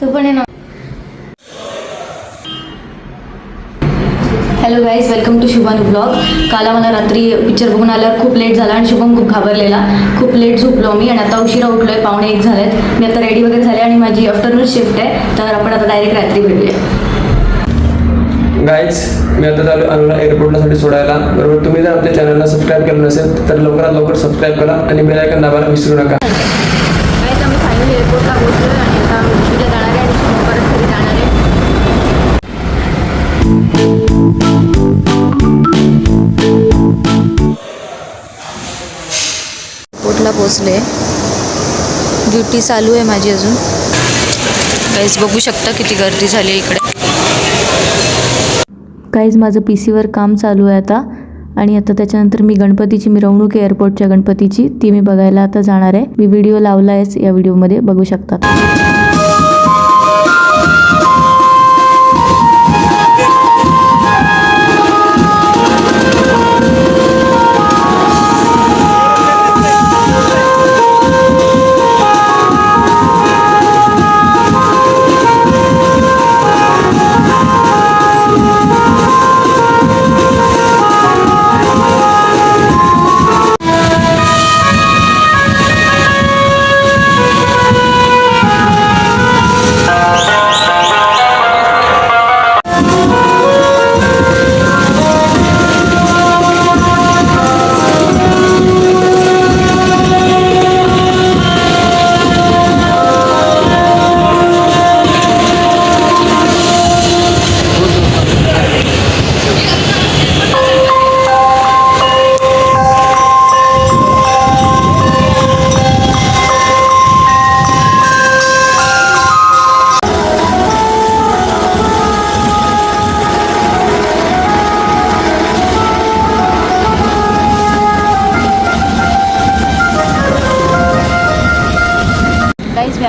तू पण आहे ना. Hello guys welcome to Shubhanu blog काल आम्हाला रात्री पिक्चर बघून आल्यावर खूप लेट झाला आणि शुभम खूप घाबरलेला. खूप लेट झोपलो मी आणि आता उशिरा उठलो आहे पावणे एक झालेत. मी आता रेडी वगैरे झाले आणि माझी आफ्टरनून शिफ्ट आहे तर आपण आता डायरेक्ट रात्री भेटूया. गाईज मी आता चालू अनुला एअरपोर्टला सोडायला. बरोबर तुम्ही जर आमच्या चॅनलला सबस्क्राईब केलं नसेल तर लवकरात लवकर सबस्क्राईब करा आणि बेल आयकन दाबायला विसरू नका. आम्ही फायनली एअरपोर्टला पोहोचलो आणि एअरपोर्टला पोचले ड्युटी चालू आहे माझी अजून. काहीच बघू शकता किती गर्दी झाली इकडे. काहीच माझं पी सीवर काम चालू आहे आता. आणि आता त्याच्यानंतर मी गणपतीची मिरवणूक आहे एअरपोर्टच्या गणपतीची. ती मी बघायला आता जाणार आहे. मी व्हिडिओ लावला आहेच या व्हिडिओमध्ये बघू शकता.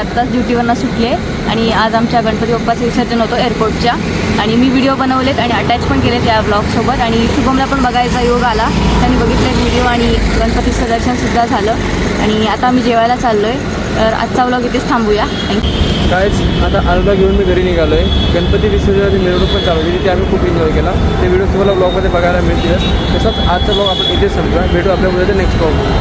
आत्ताच ड्युटीवरनं सुटले आणि आज आमच्या गणपती बाप्पाचं विसर्जन होतं एअरपोर्टच्या. आणि मी व्हिडिओ बनवलेत आणि अटॅच पण केले त्या ब्लॉगसोबत आणि शुभमला पण बघायचा योग आला. त्यांनी बघितले व्हिडिओ आणि गणपतीचं दर्शनसुद्धा झालं. आणि आता आम्ही जेवायला चाललो आहे तर आजचा ब्लॉग इथेच थांबूया. थँक्यू कायच आता अर्धा घेऊन मी घरी निघालो आहे गणपती विसर्जनाची मिरवणूक पण चालू होती. ते आम्ही खूप एन्जॉय केला. ते व्हिडिओ तुम्हाला ब्लॉगमध्ये बघायला मिळतील. तसंच आजचा ब्लॉग आपण इथेच संपला भेटू आपल्या उद्याच्या नेक्स्ट ब्लॉग